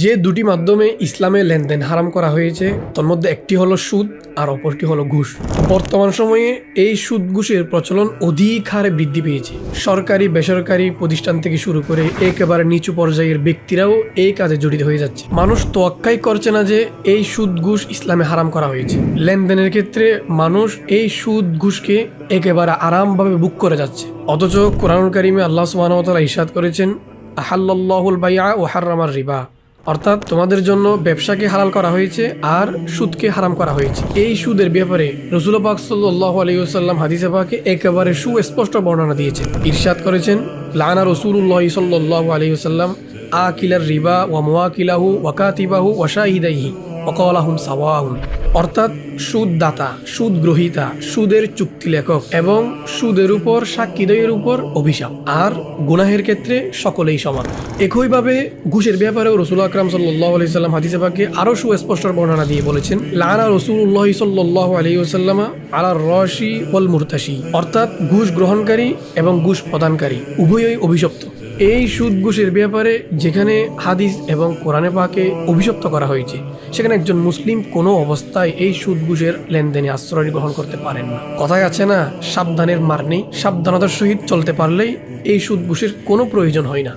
যে দুটি মাধ্যমে ইসলামে লেনদেন হারাম করা হয়েছে, তার মধ্যে একটি হলো সুদ আর অপরটি হলো ঘুষ। বর্তমান সময়ে এই সুদ ঘুষের প্রচলন অধিক হারে বৃদ্ধি পেয়েছে। সরকারি, বেসরকারি প্রতিষ্ঠান থেকে শুরু করে একেবারে নিচু পর্যায়ের ব্যক্তিরাও এই কাজে জড়িত হয়ে যাচ্ছে। মানুষ তোয়াক্কাই করছে না যে এই সুদ ঘুষ ইসলামে হারাম করা হয়েছে। লেনদেনের ক্ষেত্রে মানুষ এই সুদ ঘুষকে একেবারে আরামভাবে বুক করে যাচ্ছে। অথচ কোরআনুল কারিমে আল্লাহ সুবাহতালা ইসাদ করেছেন আহাল্লাহুল বাইয়া ও হার্রামার রিবা। অর্থাৎ তোমাদের জন্য ব্যবসাকে হালাল করা হয়েছে আর সুদকে হারাম করা হয়েছে। এই সুদের ব্যাপারে রসুল পাক সাল্লাহ আলিউসাল্লাম হাদিসে পাকে একেবারে সুস্পষ্ট বর্ণনা দিয়েছেন। ইরশাদ করেছেন, লানা রসুল্লাহ সাল্লাহ আলিউসাল্লাম আ কিলার রিবা ওয়া মোয়া কিলাহু ওয়াকাতিবাহু ওয়াশাহিদাইহি অকলাহুম সাওয়াহুন অর্থাৎ সুদদাতা সুদ গ্রহীতা সুদের চুক্তি লেখক এবং সুদের উপর সাক্ষীদয়ের উপর অভিশাপ। আর গুনাহের ক্ষেত্রে সকলেই সমান। একইভাবে ঘুষের ব্যাপারেও রসুল আকরাম সাল্লাহ আলি সাল্লাম হাদিসে আরও সুস্পষ্ট বর্ণনা দিয়ে বলেছেন, লানা রসুল্লাহ সাল্লাহ আলী সাল্লামা আলা রশি ওয়াল মুরতাসি অর্থাৎ ঘুষ গ্রহণকারী এবং ঘুষ প্রদানকারী, উভয়ই অভিশপ্ত। এই সুদ ঘুষের ব্যাপারে যেখানে হাদিস এবং কোরআনে পাকে অভিশপ্ত করা হয়েছে। সেখানে একজন মুসলিম কোনো অবস্থায় এই সুদ লেনদেনে আশ্রয় গ্রহণ করতে পারেন না। কথায় আছে না, সাবধানের মার নেই, সাবধানতার সহিত চলতে পারলেই এই সুদ ঘুষের কোনো প্রয়োজন হয় না।